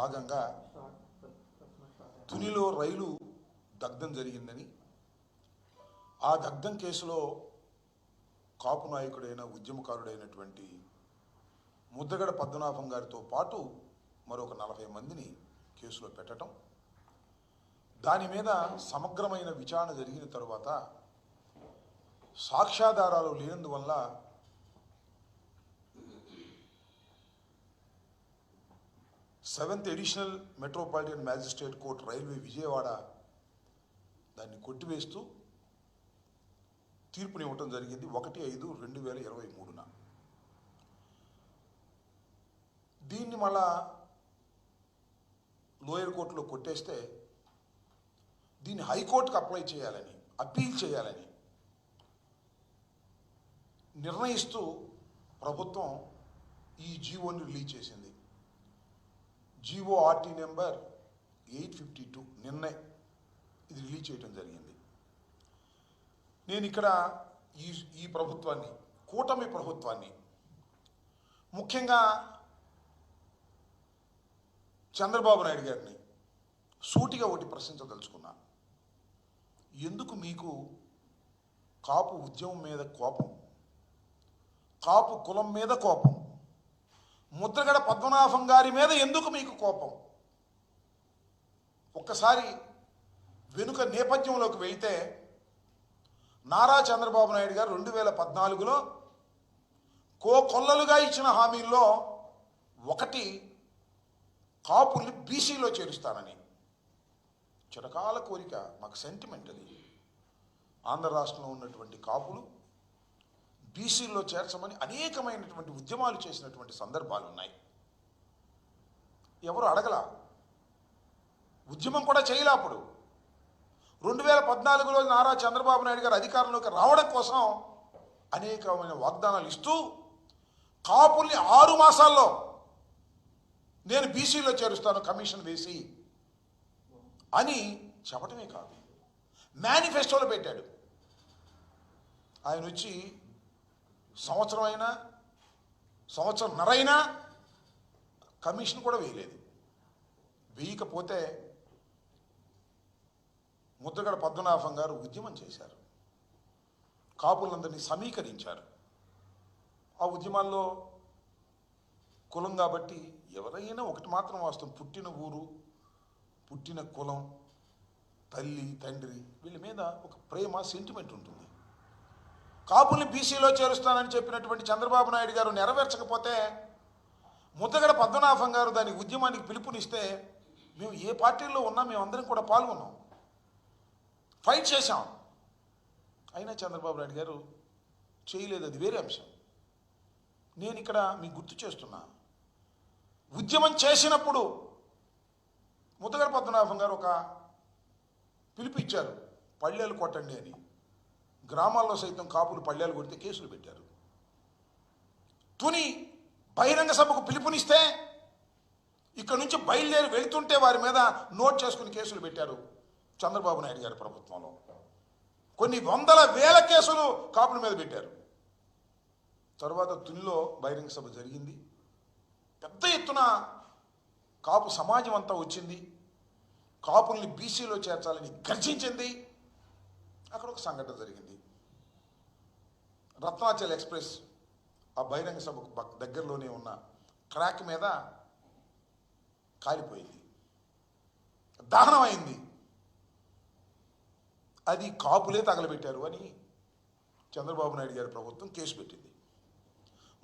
భాగంగా తునిలో రైలు దగ్ధం జరిగిందని ఆ దగ్ధం కేసులో కాపు నాయకుడైన ఉద్యమకారుడైనటువంటి ముద్దగడ పద్మనాభం గారితో పాటు మరొక నలభై మందిని కేసులో పెట్టడం దాని మీద సమగ్రమైన విచారణ జరిగిన తరువాత సాక్ష్యాధారాలు లేనందువల్ల seventh additional metropolitan magistrate court railway Vijayawada దాన్ని కొట్టివేస్తూ తీర్పునివ్వటం జరిగింది. ఒకటి ఐదు రెండు వేల ఇరవై మూడున. దీన్ని మళ్ళా లోయర్ కోర్టులో కొట్టేస్తే దీన్ని హైకోర్టుకు అప్లై చేయాలని అప్పీల్ చేయాలని నిర్ణయిస్తూ ప్రభుత్వం ఈ జీవోని రిలీజ్ చేసింది. GO number eight fifty two నిన్నే ఇది రిలీజ్ చేయడం జరిగింది. నేను ఇక్కడ ఈ ఈ ప్రభుత్వాన్ని కూటమి ప్రభుత్వాన్ని ముఖ్యంగా చంద్రబాబు నాయుడు గారిని సూటిగా ఒకటి ప్రశ్నించదలుచుకున్నా. ఎందుకు మీకు కాపు ఉద్యమం మీద కోపం? కాపు కులం మీద కోపం? ముద్రగడ పద్మనాభం గారి మీద ఎందుకు మీకు కోపం? ఒక్కసారి వెనుక నేపథ్యంలోకి వెళ్తే నారా చంద్రబాబు నాయుడు గారు రెండు వేల పద్నాలుగులో కో కొల్లలుగా ఇచ్చిన హామీల్లో ఒకటి కాపుల్ని బీసీలో చేరుస్తానని. చిరకాల కోరిక మాకు సెంటిమెంట్ అది ఆంధ్ర రాష్ట్రంలో ఉన్నటువంటి కాపులు బీసీల్లో చేర్చమని అనేకమైనటువంటి ఉద్యమాలు చేసినటువంటి సందర్భాలు ఉన్నాయి. ఎవరు అడగల? ఉద్యమం కూడా చేయలే అప్పుడు. రెండు వేల పద్నాలుగులో నారా చంద్రబాబు నాయుడు గారు అధికారంలోకి రావడం కోసం అనేకమైన వాగ్దానాలు ఇస్తూ కాపుల్ని ఆరు మాసాల్లో నేను బీసీలో చేరుస్తాను కమిషన్ వేసి అని చెప్పటమే కాదు. మేనిఫెస్టోలో పెట్టాడు. ఆయన వచ్చి సంవత్సరం అయినా సంవత్సరం నరైనా కమిషన్ కూడా వేయలేదు. వేయకపోతే ముద్రగడ పద్మనాభం గారు ఉద్యమం చేశారు. కాపులందరినీ సమీకరించారు. ఆ ఉద్యమాల్లో కులం కాబట్టి ఎవరైనా ఒకటి మాత్రం వాస్తవం. పుట్టిన ఊరు పుట్టిన కులం తల్లి తండ్రి వీళ్ళ మీద ఒక ప్రేమ సెంటిమెంట్ ఉంటుంది. కాపుల్ని బీసీలో చేరుస్తానని చెప్పినటువంటి చంద్రబాబు నాయుడు గారు నెరవేర్చకపోతే ముద్దగడ పద్మనాభం గారు దాని ఉద్యమానికి పిలుపునిస్తే మేము ఏ పార్టీల్లో ఉన్నా మేమందరం కూడా పాల్గొన్నాం. ఫైట్ చేశాం. అయినా చంద్రబాబు నాయుడు గారు చేయలేదు. అది వేరే అంశం. నేను ఇక్కడ మీకు గుర్తు చేస్తున్నా. ఉద్యమం చేసినప్పుడు ముద్దగడ పద్మనాభం గారు ఒక పిలుపు ఇచ్చారు. పళ్ళేలు కొట్టండి అని. గ్రామాల్లో సైతం కాపులు పళ్ళేలు కొడితే కేసులు పెట్టారు. తుని బహిరంగ సభకు పిలుపునిస్తే ఇక్కడ నుంచి బయలుదేరి వెళ్తుంటే వారి మీద నోట్ చేసుకుని కేసులు పెట్టారు చంద్రబాబు నాయుడు గారి ప్రభుత్వంలో. కొన్ని వందల వేల కేసులు కాపుల మీద పెట్టారు. తర్వాత తునిలో బహిరంగ సభ జరిగింది. పెద్ద ఎత్తున కాపు సమాజం అంతా వచ్చింది. కాపుల్ని బీసీలో చేర్చాలని గర్జించింది. అక్కడ ఒక సంఘటన జరిగింది. రత్నాచల్ ఎక్స్ప్రెస్ ఆ బహిరంగ సభకు దగ్గరలోనే ఉన్న ట్రాక్ మీద కాలిపోయింది దహనం అయింది అది కాపులే తగలబెట్టారు అని చంద్రబాబు నాయుడు గారి ప్రభుత్వం కేసు పెట్టింది.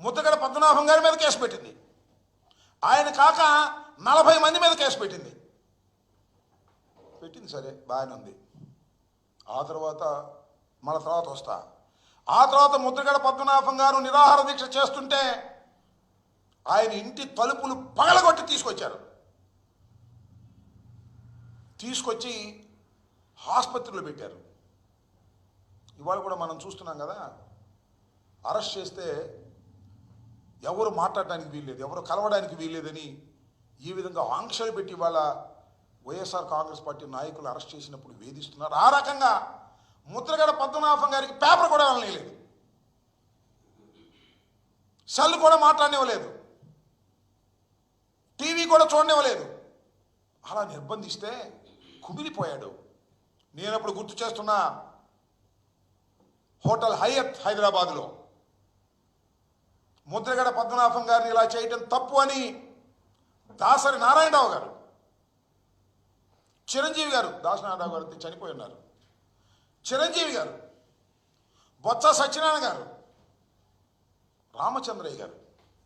ముద్దగడ పద్మనాభం గారి మీద కేసు పెట్టింది. ఆయన కాక నలభై మంది మీద కేసు పెట్టింది. పెట్టింది సరే బాగానే ఉంది. ఆ తర్వాత మన తర్వాత వస్తా. ఆ తర్వాత ముద్రగడ పద్మనాభం గారు నిరాహార దీక్ష చేస్తుంటే ఆయన ఇంటి తలుపులు పగలగొట్టి తీసుకొచ్చారు. తీసుకొచ్చి ఆసుపత్రిలో పెట్టారు. ఇవాళ కూడా మనం చూస్తున్నాం కదా అరెస్ట్ చేస్తే ఎవరు మాట్లాడడానికి వీల్లేదు ఎవరు కలవడానికి వీల్లేదని ఈ విధంగా ఆంక్షలు పెట్టి వాళ్ళ వైఎస్ఆర్ కాంగ్రెస్ పార్టీ నాయకులు అరెస్ట్ చేసినప్పుడు వేధిస్తున్నారు. ఆ రకంగా ముద్రగడ పద్మనాభం గారికి పేపర్ కూడా వెళ్ళనియలేదు. సెల్ కూడా మాట్లాడనివ్వలేదు. టీవీ కూడా చూడనివ్వలేదు. అలా నిర్బంధిస్తే కుమిలిపోయాడు. నేను అప్పుడు గుర్తు చేస్తున్న హోటల్ హయత్ హైదరాబాద్లో. ముద్రగడ పద్మనాభం గారిని ఇలా చేయటం తప్పు అని దాసరి నారాయణరావు గారు చిరంజీవి గారు దాసనారాయణరావు గారు చనిపోయి ఉన్నారు. చిరంజీవి గారు బొత్స సత్యనారాయణ గారు రామచంద్రయ్య గారు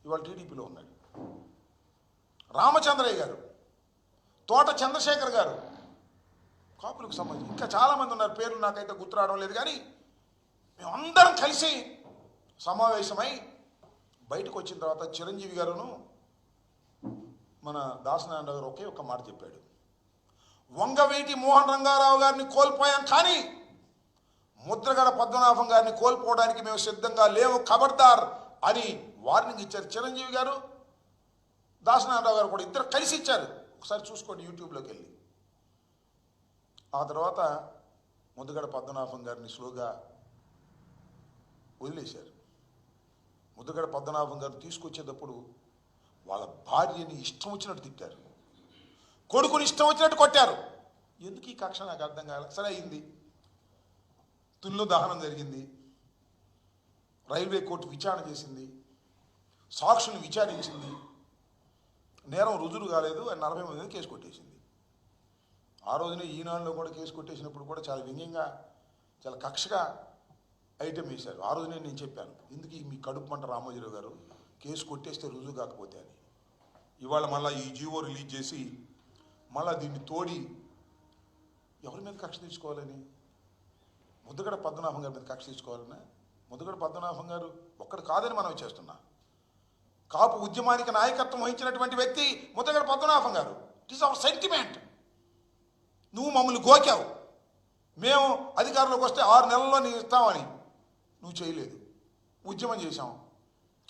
ఇవాళ టీడీపీలో ఉన్నాడు. రామచంద్రయ్య గారు తోట చంద్రశేఖర్ గారు కాపులకు సంబంధించి ఇంకా చాలామంది ఉన్నారు. పేర్లు నాకైతే గుర్తు రావడం లేదు కానీ మేమందరం కలిసి సమావేశమై బయటకు వచ్చిన తర్వాత చిరంజీవి గారును మన దాసనారాయణ గారు ఒకే ఒక మాట చెప్పాడు. వంగవీటి మోహన్ రంగారావు గారిని కోల్పోయాం కానీ ముద్రగడ పద్మనాభం గారిని కోల్పోవడానికి మేము సిద్ధంగా లేవు ఖబర్దార్ అని వార్నింగ్ ఇచ్చారు. చిరంజీవి గారు దాసనారాయణరావు గారు కూడా ఇద్దరు కలిసి ఇచ్చారు. ఒకసారి చూసుకోండి యూట్యూబ్లోకి వెళ్ళి. ఆ తర్వాత ముద్రగడ పద్మనాభం గారిని స్లోగా వదిలేశారు. ముద్రగడ పద్మనాభం గారు తీసుకొచ్చేటప్పుడు వాళ్ళ భార్యని ఇష్టం వచ్చినట్టు తిట్టారు. కొడుకుని ఇష్టం వచ్చినట్టు కొట్టారు. ఎందుకు ఈ కక్ష నాకు అర్థం కాలేదు సరే అయింది. తుల్లో దహనం జరిగింది. రైల్వే కోర్టు విచారణ చేసింది. సాక్షుల్ని విచారించింది. నేరం రుజువు కాలేదు. అని నలభై మంది కేసు కొట్టేసింది. ఆ రోజునే ఈనాడులో కూడా కేసు కొట్టేసినప్పుడు కూడా చాలా వ్యంగ్యంగా చాలా కక్షగా ఐటెం వేశారు. ఆ రోజునే నేను చెప్పాను. ఎందుకు మీ కడుపు మంట రామోజీరావు గారు? కేసు కొట్టేస్తే రుజువు కాకపోతే అని. ఇవాళ మళ్ళీ ఈ జీవో రిలీజ్ చేసి మళ్ళీ దీన్ని తోడి ఎవరి మీద కక్ష తీసుకోవాలని? ముద్దుగడ పద్మనాభం గారి మీద కక్ష తీసుకోవాలని. ముద్దుగడ పద్మనాభం గారు ఒక్కడు కాదని మనం చేస్తున్నా. కాపు ఉద్యమానికి నాయకత్వం వహించినటువంటి వ్యక్తి ముద్దుగడ పద్మనాభం గారు. ఇట్ ఈస్ అవర్ సెంటిమెంట్ నువ్వు మమ్మల్ని గోకావు. మేము అధికారంలోకి వస్తే ఆరు నెలల్లో నీ ఇస్తామని. నువ్వు చేయలేదు. ఉద్యమం చేశాం.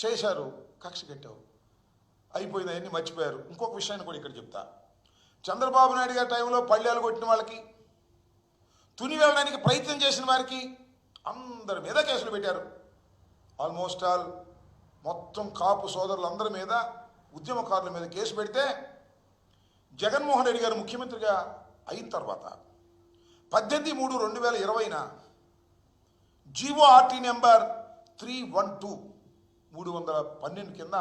చేశారు. కక్ష కట్టావు. అయిపోయింది అవన్నీ మర్చిపోయారు. ఇంకొక విషయాన్ని కూడా ఇక్కడ చెప్తా. చంద్రబాబు నాయుడు గారి టైంలో పళ్ళేలు కొట్టిన వాళ్ళకి తుని వెళ్ళడానికి ప్రయత్నం చేసిన వారికి అందరి మీద కేసులు పెట్టారు. ఆల్మోస్ట్ ఆల్ మొత్తం కాపు సోదరులందరి మీద ఉద్యమకారుల మీద కేసు పెడితే జగన్మోహన్ రెడ్డి గారు ముఖ్యమంత్రిగా అయిన తర్వాత పద్దెనిమిది మూడు రెండు వేల ఇరవైన GO RT number three one two మూడు వందల పన్నెండు కింద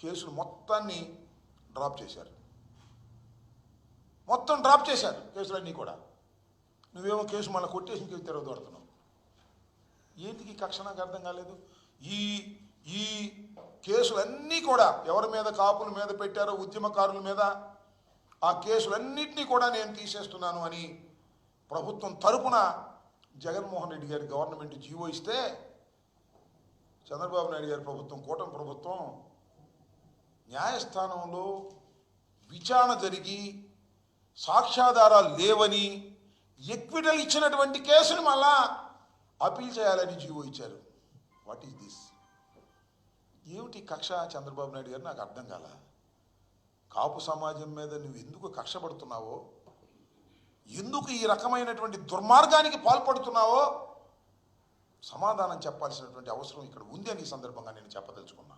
కేసులు మొత్తాన్ని డ్రాప్ చేశారు. మొత్తం డ్రాప్ చేశారు కేసులన్నీ కూడా. నువ్వేమో కేసు మళ్ళీ కొట్టేసి ఇంకేవి తిరగదొడుతున్నావు ఏంటికి కక్ష నాకు అర్థం కాలేదు? ఈ ఈ కేసులన్నీ కూడా ఎవరి మీద కాపుల మీద పెట్టారో ఉద్యమకారుల మీద ఆ కేసులన్నింటినీ కూడా నేను తీసేస్తున్నాను అని ప్రభుత్వం తరపున జగన్మోహన్ రెడ్డి గారి గవర్నమెంట్ జీవో ఇస్తే చంద్రబాబు నాయుడు గారి ప్రభుత్వం కూటమి ప్రభుత్వం న్యాయస్థానంలో విచారణ జరిగి సాక్ష్యాధారాలు లేవని ఎక్విటల్ ఇచ్చినటువంటి కేసును మళ్ళా అపీల్ చేయాలని జీవో ఇచ్చారు. వాట్ ఈస్ దిస్ ఏమిటి కక్ష? చంద్రబాబు నాయుడు గారు నాకు అర్థం కాల? కాపు సమాజం మీద నువ్వు ఎందుకు కక్ష పడుతున్నావో? ఎందుకు ఈ రకమైనటువంటి దుర్మార్గానికి పాల్పడుతున్నావో? సమాధానం చెప్పాల్సినటువంటి అవసరం ఇక్కడ ఉంది అని ఈ సందర్భంగా నేను చెప్పదలుచుకున్నా.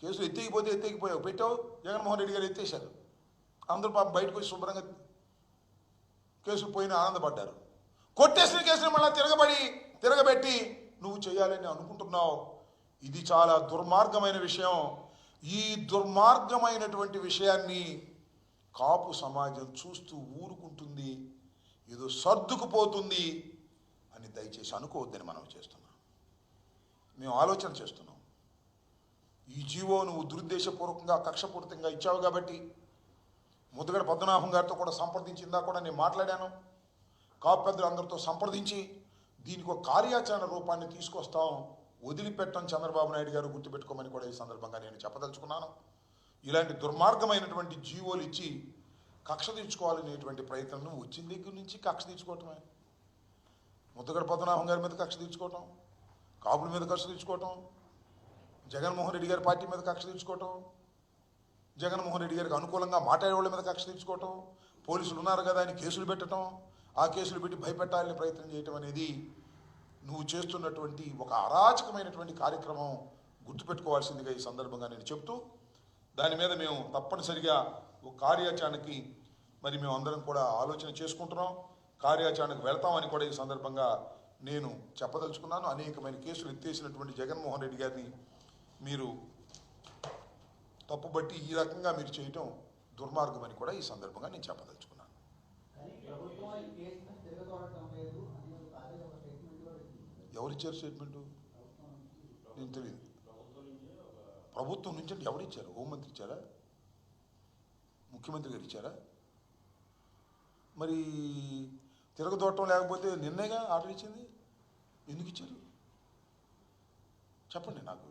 కేసులు ఎత్తేగిపోతే ఎత్తేగిపోయావు. పెట్టావు? జగన్మోహన్ రెడ్డి గారు ఎత్తేశారు. అందరూ పాపం బయటకు వచ్చి శుభ్రంగా కేసు పోయిన ఆనందపడ్డారు. కొట్టేసిన కేసులు మళ్ళీ తిరగబడి తిరగబెట్టి నువ్వు చేయాలని అనుకుంటున్నావు. ఇది చాలా దుర్మార్గమైన విషయం. ఈ దుర్మార్గమైనటువంటి విషయాన్ని కాపు సమాజం చూస్తూ ఊరుకుంటుంది. ఏదో సర్దుకుపోతుంది అని దయచేసి అనుకోవద్దని మనం చేస్తున్నాం. మేము ఆలోచన చేస్తున్నాం. ఈ జీవో నువ్వు దురుద్దేశపూర్వకంగా కక్షపూరితంగా ఇచ్చావు కాబట్టి ముద్దుగడ పద్మనాభం గారితో కూడా సంప్రదించిందా కూడా నేను మాట్లాడాను. కాపు పెద్దలు అందరితో సంప్రదించి దీనికి ఒక కార్యాచరణ రూపాన్ని తీసుకొస్తాం. వదిలిపెట్టం చంద్రబాబు నాయుడు గారు గుర్తుపెట్టుకోమని కూడా ఈ సందర్భంగా నేను చెప్పదలుచుకున్నాను. ఇలాంటి దుర్మార్గమైనటువంటి జీవోలు ఇచ్చి కక్ష తీర్చుకోవాలనేటువంటి ప్రయత్నం వచ్చిన దగ్గర నుంచి కక్ష తీర్చుకోవటమే. ముద్దగడ పద్మనాభం గారి మీద కక్ష తీర్చుకోవటం కాపుల మీద కక్ష తీర్చుకోవటం జగన్మోహన్ రెడ్డి గారి పార్టీ మీద కక్ష తీర్చుకోవటం జగన్మోహన్ రెడ్డి గారికి అనుకూలంగా మాట్లాడేవాళ్ళ మీద కక్ష తీర్చుకోవటం పోలీసులు ఉన్నారు కదా అని కేసులు పెట్టడం ఆ కేసులు పెట్టి భయపెట్టాలని ప్రయత్నం చేయటం అనేది నువ్వు చేస్తున్నటువంటి ఒక అరాచకమైనటువంటి కార్యక్రమం గుర్తుపెట్టుకోవాల్సిందిగా ఈ సందర్భంగా నేను చెప్తూ దాని మీద మేము తప్పనిసరిగా ఒక కార్యాచరణకి మరి మేము అందరం కూడా ఆలోచన చేసుకుంటున్నాం. కార్యాచరణకు వెళ్తామని కూడా ఈ సందర్భంగా నేను చెప్పదలుచుకున్నాను. అనేకమైన కేసులు ఎత్తేసినటువంటి జగన్మోహన్ రెడ్డి గారిని మీరు తప్పుబట్టి ఈ రకంగా మీరు చేయటం దుర్మార్గం అని కూడా ఈ సందర్భంగా నేను చెప్పదలుచుకున్నాను. ఎవరిచ్చారు స్టేట్మెంటు ప్రభుత్వం నుంచి. నేను తెలియదు. ప్రభుత్వం నుంచి అంటే ఎవరిచ్చారు హోంమంత్రి ఇచ్చారా? ముఖ్యమంత్రి గారు ఇచ్చారా? మరి తిరగదోటం లేకపోతే నిన్నేగా ఆర్డర్ ఇచ్చింది? ఎందుకు ఇచ్చారు? చెప్పండి నాకు.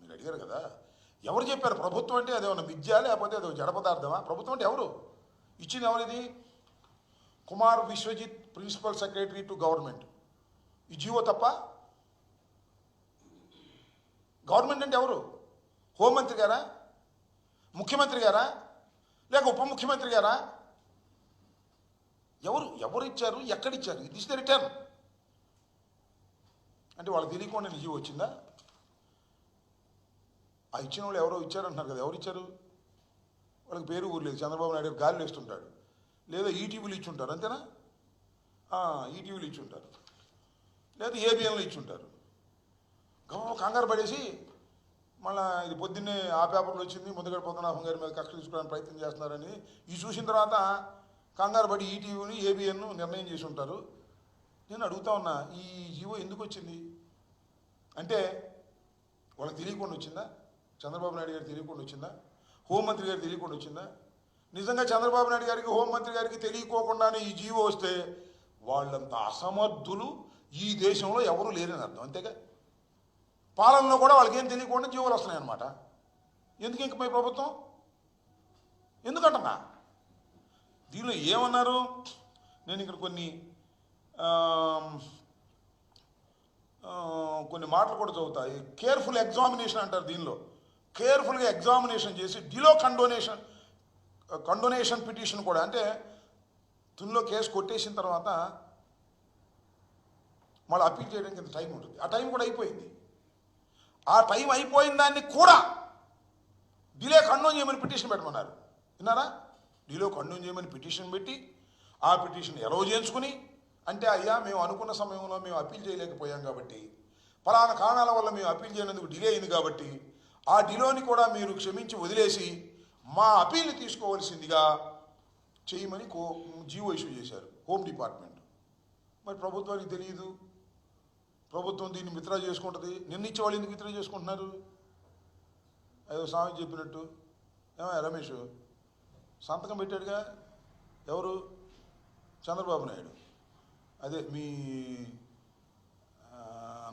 మీరు అడిగారు కదా. ఎవరు చెప్పారు? ప్రభుత్వం అంటే అదేమన్నా విద్య లేకపోతే అదో జడ పదార్థమా? ప్రభుత్వం అంటే ఎవరు? ఇచ్చింది ఎవరిది? Kumar Vishwajit principal secretary to government. ఈ జీవో తప్ప గవర్నమెంట్ అంటే ఎవరు? హోంమంత్రి గారా? ముఖ్యమంత్రి గారా? లేక ఉప ముఖ్యమంత్రి గారా? ఎవరు ఎవరు ఇచ్చారు? ఎక్కడిచ్చారు దిస్ ద రిటర్న్ అంటే వాళ్ళకి తెలియకుండా నిజం వచ్చిందా? ఆ ఇచ్చిన వాళ్ళు ఎవరో ఇచ్చారంటున్నారు కదా ఎవరు ఇచ్చారు? వాళ్ళకి పేరు ఊరు లేదు చంద్రబాబు నాయుడు గారు గాలిలో వేస్తుంటాడు లేదా ఈటీవీలు ఇచ్చుంటారు అంతేనా? ఈటీవీలు ఇచ్చుంటారు. లేదా ఏబిఎన్లు ఇచ్చుంటారు. గమనం కంగారు పడేసి మళ్ళా ఇది పొద్దున్నే ఆ పేపర్లో వచ్చింది ముద్దగడ పద్మనాభం గారి మీద కక్ష తీసుకోవడానికి ప్రయత్నం చేస్తున్నారని ఇది చూసిన తర్వాత కంగారు పడి ఈటీవీని ఏబిఎన్ను నిర్ణయం చేసి ఉంటారు. నేను అడుగుతా ఉన్నా ఈ జీవో ఎందుకు వచ్చింది? అంటే వాళ్ళకి తెలియకుండా వచ్చిందా? చంద్రబాబు నాయుడు గారికి తెలియకుండా వచ్చిందా? హోంమంత్రి గారికి తెలియకుండా వచ్చిందా? నిజంగా చంద్రబాబు నాయుడు గారికి హోంమంత్రి గారికి తెలియకోకుండానే ఈ జీవో వస్తే వాళ్ళంత అసమర్థులు ఈ దేశంలో ఎవరు లేరని అర్థం అంతేగా? పాలనలో కూడా వాళ్ళకి ఏం తెలియకుండా జీవోలు వస్తున్నాయి అన్నమాట ఎందుకు ఇంక మీ ప్రభుత్వం? ఎందుకంటున్నా? దీనిలో ఏమన్నారు? నేను ఇక్కడ కొన్ని కొన్ని మాటలు కూడా చదువుతాయి కేర్ఫుల్ ఎగ్జామినేషన్ అంటారు దీనిలో. కేర్ఫుల్గా ఎగ్జామినేషన్ చేసి డిలో కండోనేషన్ కండోనేషన్ పిటిషన్ కూడా అంటే తుల్లో కేసు కొట్టేసిన తర్వాత మళ్ళీ అప్పీల్ చేయడానికి ఇంత టైం ఉంటుంది. ఆ టైం కూడా అయిపోయింది. ఆ టైం అయిపోయిన దాన్ని కూడా డిలే కండోన్ చేయమని పిటిషన్ పెట్టమన్నారు. విన్నారా? డిలో కండోన్ చేయమని పిటిషన్ పెట్టి ఆ పిటిషన్ ఎలవ్ చేయించుకుని అంటే అయ్యా మేము అనుకున్న సమయంలో మేము అప్పీల్ చేయలేకపోయాం కాబట్టి ఫలానా కారణాల వల్ల మేము అప్పీల్ చేయనందుకు డిలే అయింది కాబట్టి ఆ డిలోని కూడా మీరు క్షమించి వదిలేసి మా అపీల్ని తీసుకోవలసిందిగా చేయమని కో జీవో ఇష్యూ చేశారు హోమ్ డిపార్ట్మెంట్. మరి ప్రభుత్వానికి తెలియదు. ప్రభుత్వం దీన్ని మిత్ర చేసుకుంటుంది. నిర్ణయించే వాళ్ళు ఎందుకు విత్డ్రా చేసుకుంటున్నారు? అదో స్వామి చెప్పినట్టు. ఏమయ్య రమేష్? సంతకం పెట్టాడుగా? ఎవరు? చంద్రబాబు నాయుడు. అదే మీ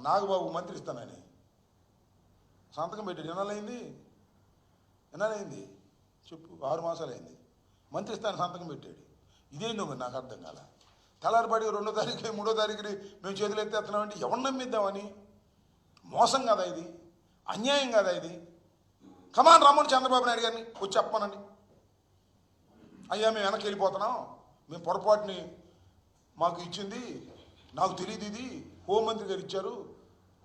నాగబాబు మంత్రి ఇస్తానని. సంతకం పెట్టాడు. ఎన్నాళ్ళైంది ఎన్నాళ్ళైంది చెప్పు ఆరు మాసాలు అయింది మంత్రి స్థానం సంతకం పెట్టాడు. ఇదేంటో మరి నాకు అర్థం కాల. తెల్లారిపడి రెండో తారీఖు మూడో తారీఖుని మేము చేతులు ఎత్తేస్తున్నామంటే ఎవరు నమ్మిద్దామని? మోసం కదా ఇది? అన్యాయం కదా ఇది? కమాన్ రమ్మని చంద్రబాబు నాయుడు గారిని. వచ్చి చెప్పమనండి. అయ్యా మేము వెనక్కి వెళ్ళిపోతున్నాం. మేము పొరపాటుని మాకు ఇచ్చింది. నాకు తెలియదు ఇది. హోంమంత్రి గారు ఇచ్చారు.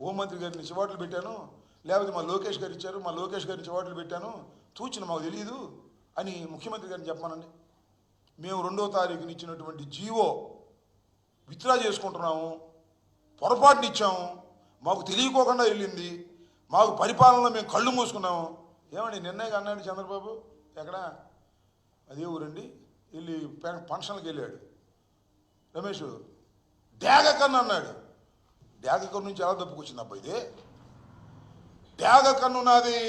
హోంమంత్రి గారిని చివాట్లు పెట్టాను. లేకపోతే మా లోకేష్ గారు ఇచ్చారు మా లోకేష్ గారిని చివాట్లు పెట్టాను తూచిన మాకు తెలియదు అని ముఖ్యమంత్రి గారిని చెప్పానండి మేము రెండో తారీఖున ఇచ్చినటువంటి జీవో విత్డ్రా చేసుకుంటున్నాము పొరపాటుని ఇచ్చాము మాకు తెలియకోకుండా వెళ్ళింది మాకు పరిపాలనలో మేము కళ్ళు మూసుకున్నాము. ఏమండి నిర్ణయంగా అన్నాడు చంద్రబాబు ఎక్కడ? అదే ఊరండి వెళ్ళి ఫంక్షన్కి వెళ్ళాడు. రమేష్ డ్యాగ అన్నాడు. డ్యాగ నుంచి ఎలా తప్పుకొచ్చింది అబ్బా ఇది? డ్యాగ కన్ను నాది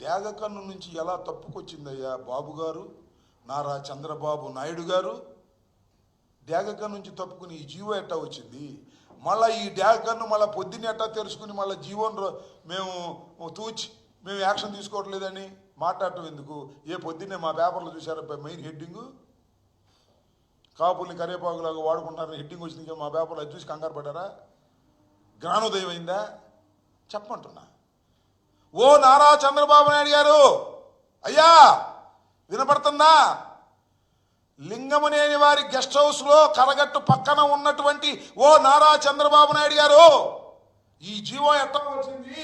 డ్యాగ కన్ను నుంచి ఎలా తప్పుకొచ్చిందయ్యా బాబు గారు నారా చంద్రబాబు నాయుడు గారు? డ్యాగ నుంచి తప్పుకుని ఈ జీవో ఎట్టా వచ్చింది? మళ్ళీ ఈ డ్యాగ కన్ను మళ్ళీ పొద్దున్న ఎట్టా తెరుచుకుని మళ్ళీ జీవోని మేము తూచి మేము యాక్షన్ తీసుకోవట్లేదని మాట్లాడటం ఎందుకు? ఏ పొద్దున్నే మా పేపర్లో చూసారా మెయిన్ హెడ్డింగు? కాపుల్ని కరేపాకులాగా వాడుకుంటారని హెడ్డింగ్ వచ్చింది మా పేపర్లో అది చూసి కంగారు పడ్డారా? జ్ఞానోదయం అయిందా? చెప్పమంటున్నా. ఓ నారా చంద్రబాబు నాయుడు గారు అయ్యా వినపడుతుందా? లింగమనేని వారి గెస్ట్ హౌస్లో కరగట్టు పక్కన ఉన్నటువంటి ఓ నారా చంద్రబాబు నాయుడు గారు ఈ జీవో ఎట్లా వచ్చింది?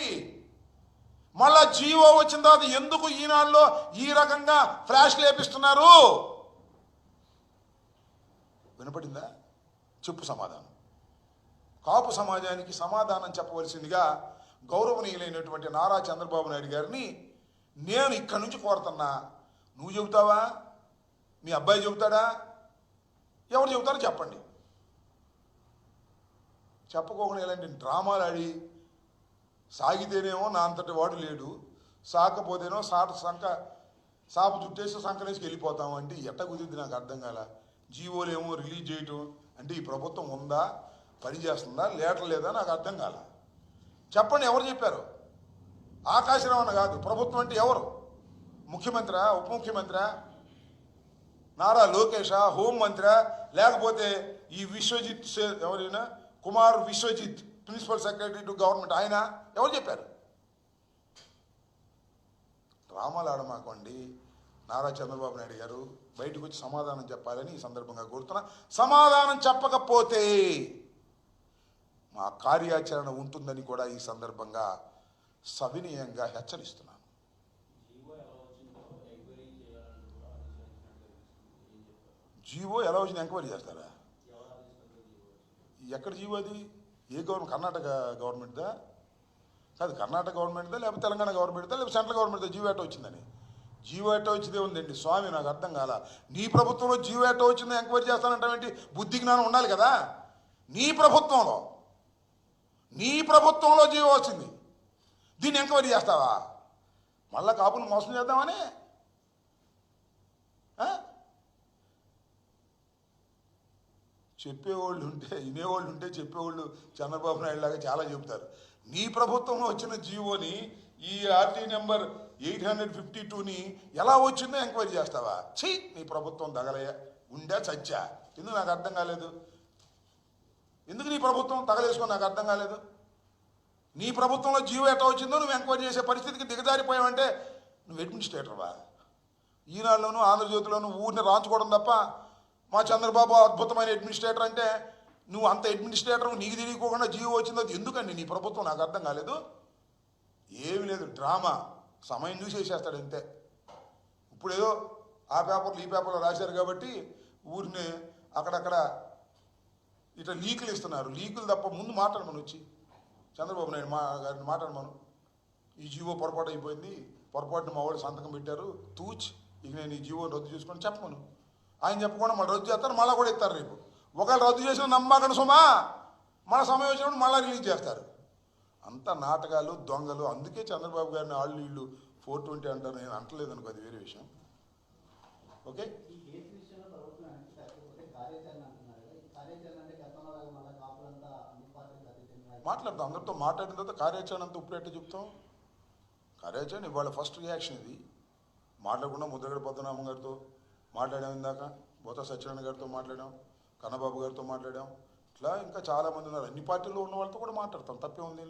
మళ్ళా జీవో వచ్చిన తర్వాత ఎందుకు ఈనాడులో ఈ రకంగా ఫ్లాష్ లేపిస్తున్నారు? వినపడిందా? చెప్పు సమాధానం. కాపు సమాజానికి సమాధానం చెప్పవలసిందిగా గౌరవనీయులైనటువంటి నారా చంద్రబాబు నాయుడు గారిని నేను ఇక్కడి నుంచి కోరుతున్నా. నువ్వు చెబుతావా? మీ అబ్బాయి చెబుతాడా? ఎవరు చెబుతారో చెప్పండి. చెప్పకోకుండా ఇలాంటి డ్రామాలు ఆడి సాగితేనేమో నా అంతటి వాడు లేడు. సాకపోతేనో సాట సంక సాపు చుట్టేసి సంకలేసి వెళ్ళిపోతాం అంటే ఎట్ట కుదిరింది నాకు అర్థం కాల. జీవోలు ఏమో రిలీజ్ చేయటం అంటే ఈ ప్రభుత్వం ఉందా? పని చేస్తుందా? లేటర్ లేదా నాకు అర్థం కాలే. చెప్పండి ఎవరు చెప్పారు? ఆకాశరావణ కాదు ప్రభుత్వం అంటే ఎవరు? ముఖ్యమంత్రి ఉప ముఖ్యమంత్రి? నారా లోకేష హోంమంత్రి లేకపోతే ఈ విశ్వజిత్ ఎవరైనా? Kumar Vishwajit principal secretary to government ఆయన? ఎవరు చెప్పారు? డ్రామాలు ఆడమాకండి. నారా చంద్రబాబు నాయుడు గారు బయటకు వచ్చి సమాధానం చెప్పాలని ఈ సందర్భంగా కోరుతున్నా. సమాధానం చెప్పకపోతే మా కార్యాచరణ ఉంటుందని కూడా ఈ సందర్భంగా సవినయంగా హెచ్చరిస్తున్నాను. జీవో ఎలా వచ్చింది ఎంక్వైరీ చేస్తారా? ఎక్కడ జీవో అది? ఏ గవర్నమెంట్? కర్ణాటక గవర్నమెంట్దా? కాదు కర్ణాటక గవర్నమెంట్దా లేకపోతే తెలంగాణ గవర్నమెంట్దా లేకపోతే సెంట్రల్ గవర్నమెంట్దా? జీవో ఎట్టో వచ్చిందని? జీవో ఎట్టో వచ్చిందే ఉందండి స్వామి నాకు అర్థం కాల. నీ ప్రభుత్వంలో జీవో ఎట్టో వచ్చిందో ఎంక్వైరీ చేస్తానంటావేంటి? బుద్ధి జ్ఞానం ఉండాలి కదా? నీ ప్రభుత్వంలో నీ ప్రభుత్వంలో జీవో వచ్చింది. దీన్ని ఎంక్వైరీ చేస్తావా? మళ్ళా కాపులు మోసం చేద్దామని? చెప్పేవాళ్ళు ఉంటే వినేవాళ్ళు ఉంటే చెప్పేవాళ్ళు చంద్రబాబు నాయుడు లాగా చాలా చెబుతారు. నీ ప్రభుత్వంలో వచ్చిన జీవోని ఈ RT number eight hundred fifty టూని ఎలా వచ్చిందో ఎంక్వైరీ చేస్తావా? ఛీ నీ ప్రభుత్వం తగలయ్య. ఉండా చచ్చా. ఎందుకు నాకు అర్థం కాలేదు? ఎందుకు నీ ప్రభుత్వం తగలేసుకో? నాకు అర్థం కాలేదు. నీ ప్రభుత్వంలో జీవో ఎట్లా వచ్చిందో నువ్వు ఎంక్వైరీ చేసే పరిస్థితికి దిగజారిపోయావంటే నువ్వు అడ్మినిస్ట్రేటర్వా ఈనాడులోను ఆంధ్రజ్యోతిలోనూ ఊరిని రాంచుకోవడం తప్ప మా చంద్రబాబు అద్భుతమైన అడ్మినిస్ట్రేటర్ అంటే నువ్వు అంత అడ్మినిస్ట్రేటర్ నీకు తెలియకోకుండా జీవో వచ్చిందో ఎందుకండి నీ ప్రభుత్వం? నాకు అర్థం కాలేదు. ఏమి లేదు డ్రామా. సమయం చూసి వేసేస్తాడు అంతే. ఇప్పుడు ఏదో ఆ పేపర్లు ఈ పేపర్లో రాశారు కాబట్టి ఊరిని అక్కడక్కడ ఇట్లా లీకులు ఇస్తున్నారు. లీకులు తప్ప ముందు మాట్లాడమని వచ్చి. చంద్రబాబు నాయుడు మా గారిని మాట్లాడమను. ఈ జీవో పొరపాటు అయిపోయింది. పొరపాటున మా వాళ్ళు సంతకం పెట్టారు. తూచ్ ఇక నేను ఈ జీవో రద్దు చేసుకొని చెప్పమను. ఆయన చెప్పకుండా మళ్ళీ రద్దు చేస్తారు మళ్ళీ కూడా ఇస్తారు రేపు. ఒకవేళ రద్దు చేసిన నమ్మకండి సుమా. మన సమయం వచ్చినప్పుడు మళ్ళీ రిలీజ్ చేస్తారు. అంత నాటకాలు దొంగలు అందుకే చంద్రబాబు గారిని వాళ్ళు వీళ్ళు ఫోర్ ట్వంటీ అంటారు. నేను అంటలేదు అనుకో అది వేరే విషయం. ఓకే ఈ కేసు విషయంలో ప్రభుత్వం వెనక్కి తగ్గకపోతే కార్యాచరణ అంటున్నారు కదా ఈ కార్యాచరణ అంటే గతంలో లాగా మళ్ళీ కాపులంతా అన్ని పార్టీలకు అతీతంగా మాట్లాడతాం అందరితో మాట్లాడిన తర్వాత కార్యాచరణ అంతా ఇప్పుడు ఎట్లా చెప్తాం కార్యాచరణ ఇవాళ ఫస్ట్ రియాక్షన్ ఇది. మాట్లాడకుండా ముద్రగడ పద్మనాభం గారితో మాట్లాడాం ఇందాక. బోత సత్యనారాయణ గారితో మాట్లాడాం కన్నబాబు గారితో మాట్లాడాం ఇట్లా ఇంకా చాలామంది ఉన్నారు. అన్ని పార్టీల్లో ఉన్న వాళ్ళతో కూడా మాట్లాడతాం. తప్పే ఉంది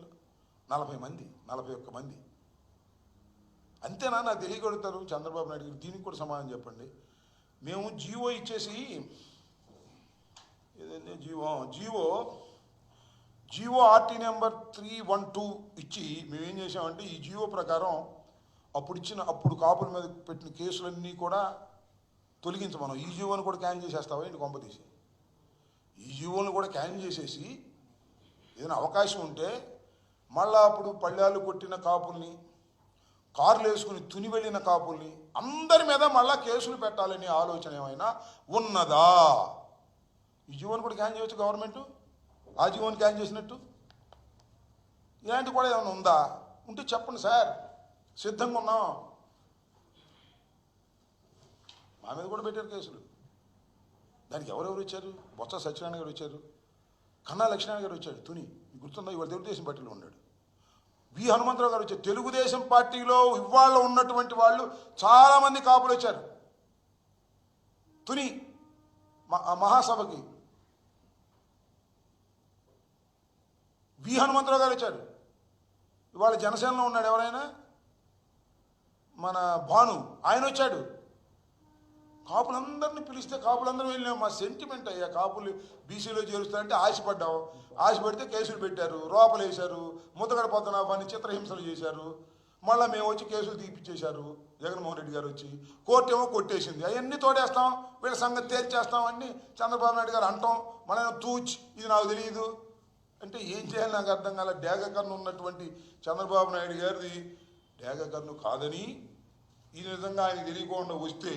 నలభై మంది నలభై ఒక్క మంది. అంతేనా నాకు తెలియగలుగుతారు. చంద్రబాబు నాయుడు గారు దీనికి కూడా సమాధానం చెప్పండి. మేము జీవో ఇచ్చేసి ఏదైతే GO GO GO RT number three one two ఇచ్చి మేమేం చేసామంటే ఈ జియో ప్రకారం అప్పుడు ఇచ్చిన అప్పుడు కాపుల మీద పెట్టిన కేసులన్నీ కూడా తొలగించమనం ఈ జియోని కూడా క్యాన్ చేసేస్తావా ఇంటి కొంప తీసి? ఈ జియోని కూడా క్యాన్ చేసేసి ఏదైనా అవకాశం ఉంటే మళ్ళా అప్పుడు పళ్ళాలు కొట్టిన కాపుల్ని కార్లు వేసుకుని తుని వెళ్ళిన కాపుల్ని అందరి మీద మళ్ళా కేసులు పెట్టాలనే ఆలోచన ఏమైనా ఉన్నదా? ఈ జీవోని కూడా క్యాన్ చేయొచ్చు గవర్నమెంట్? ఆ జీవోని క్యాన్ చేసినట్టు? ఇలాంటి కూడా ఏమైనా ఉందా? ఉంటే చెప్పండి సార్. సిద్ధంగా ఉన్నాం. మా మీద కూడా పెట్టారు కేసులు. దానికి ఎవరెవరు వచ్చారు? బొత్స సత్యనారాయణ గారు వచ్చారు. కన్నా లక్ష్మీనారాయణ గారు వచ్చాడు. తుని గుర్తుందా? ఇవాళ తెలుగుదేశం పార్టీలో ఉన్నాడు. వి హనుమంతరావు గారు వచ్చారు. తెలుగుదేశం పార్టీలో ఇవాళ ఉన్నటువంటి వాళ్ళు చాలామంది కాపులు వచ్చారు. తుని మహాసభకి వి హనుమంతరావు గారు వచ్చాడు. ఇవాళ జనసేనలో ఉన్నాడు ఎవరైనా? మన భాను ఆయన వచ్చాడు. కాపులందరినీ పిలిస్తే కాపులందరూ వెళ్ళినాం. మా సెంటిమెంట్ అయ్యా కాపులు బీసీలో చేరుస్తారంటే ఆశపడ్డాం ఆశపడితే కేసులు పెట్టారు రోపలు వేశారు ముద్దగడ పద్మనాభాన్ని చిత్రహింసలు చేశారు. మళ్ళీ మేము వచ్చి కేసులు తీపిచ్చేశారు. జగన్మోహన్ రెడ్డి గారు వచ్చి కోర్టు ఏమో కొట్టేసింది. అవన్నీ తోడేస్తాం వీళ్ళ సంగతి తేల్చేస్తాం చంద్రబాబు నాయుడు గారు అంటాం. మళ్ళీ తూచ్ ఇది నాకు తెలియదు. అంటే ఏం చేయాలి నాకు అర్థం కాల. డేగ కన్ను ఉన్నటువంటి చంద్రబాబు నాయుడు గారిది డేగ కన్ను కాదని ఈ విధంగా ఆయన తెలియకుండా వస్తే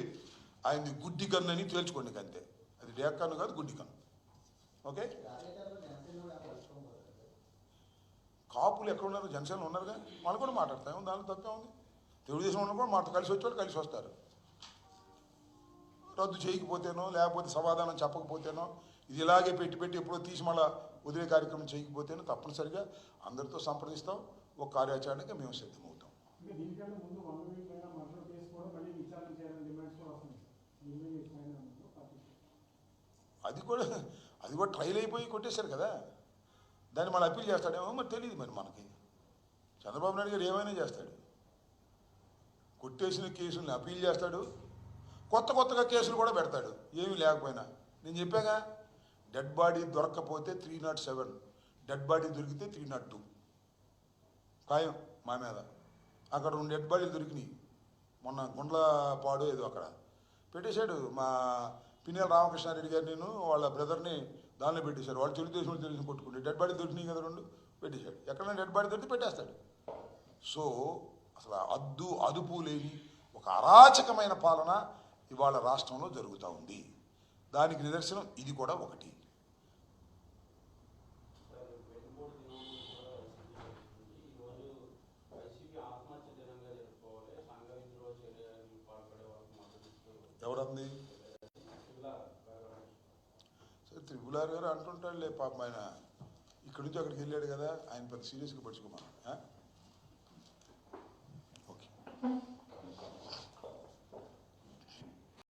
ఆయనది గుడ్డి కన్ను అని తేల్చుకోండి అంతే. అది డేగ కన్ను కాదు గుడ్డి కన్ను. ఓకే? కాపులు ఎక్కడ ఉన్నారు? జనసేన ఉన్నారుగా? వాళ్ళు కూడా మాట్లాడతాం దానిలో తప్పే ఉంది. తెలుగుదేశం ఉన్న కూడా మాట కలిసి వచ్చేవాళ్ళు కలిసి వస్తారు. రద్దు చేయకపోతేనో లేకపోతే సమాధానం చెప్పకపోతేనో ఇది ఇలాగే పెట్టి పెట్టి ఎప్పుడో తీసి మళ్ళీ వదిలే కార్యక్రమం చేయకపోతేనో తప్పనిసరిగా అందరితో సంప్రదిస్తాం. ఒక కార్యాచరణకి మేము సిద్ధమవుతాం. అది కూడా అది కూడా ట్రైల్ అయిపోయి కొట్టేశారు కదా. దాన్ని మళ్ళీ అప్పీల్ చేస్తాడేమో మరి తెలియదు మరి మనకి. చంద్రబాబు నాయుడు గారు ఏమైనా చేస్తాడు. కొట్టేసిన కేసుల్ని అప్పీల్ చేస్తాడు. కొత్త కొత్తగా కేసులు కూడా పెడతాడు. ఏమీ లేకపోయినా. నేను చెప్పాగా dead body దొరక్కపోతే three nought seven dead body దొరికితే త్రీ నాట్ టూ ఖాయం మా మీద. అక్కడ రెండు డెడ్ బాడీలు దొరికినాయి. మొన్న గుండ్లపాడు ఏదో అక్కడ. పెట్టేశాడు మా పిన్నెల రామకృష్ణారెడ్డి గారు నేను వాళ్ళ బ్రదర్ని దానిలో పెట్టేశారు. వాళ్ళు తెలుగుదేశం వాళ్ళు తెలుగుదేశం కొట్టుకుంటే డెడ్ బాడీ దొరికినాయి కదా రెండు? పెట్టేశాడు. ఎక్కడైనా డెడ్ బాడీ దొరికితే పెట్టేస్తాడు. సో అసలు అద్దు అదుపు లేని ఒక అరాచకమైన పాలన ఇవాళ రాష్ట్రంలో జరుగుతూ ఉంది. దానికి నిదర్శనం ఇది కూడా ఒకటి. ఎవరంది? ఇలా సరే త్రిపులార్ గారు అంటుంటాడులే పాపం ఆయన. ఇక్కడి నుంచి అక్కడికి వెళ్ళాడు కదా ఆయన పెద్ద సీరియస్గా పడుచుకోమా? ఓకే.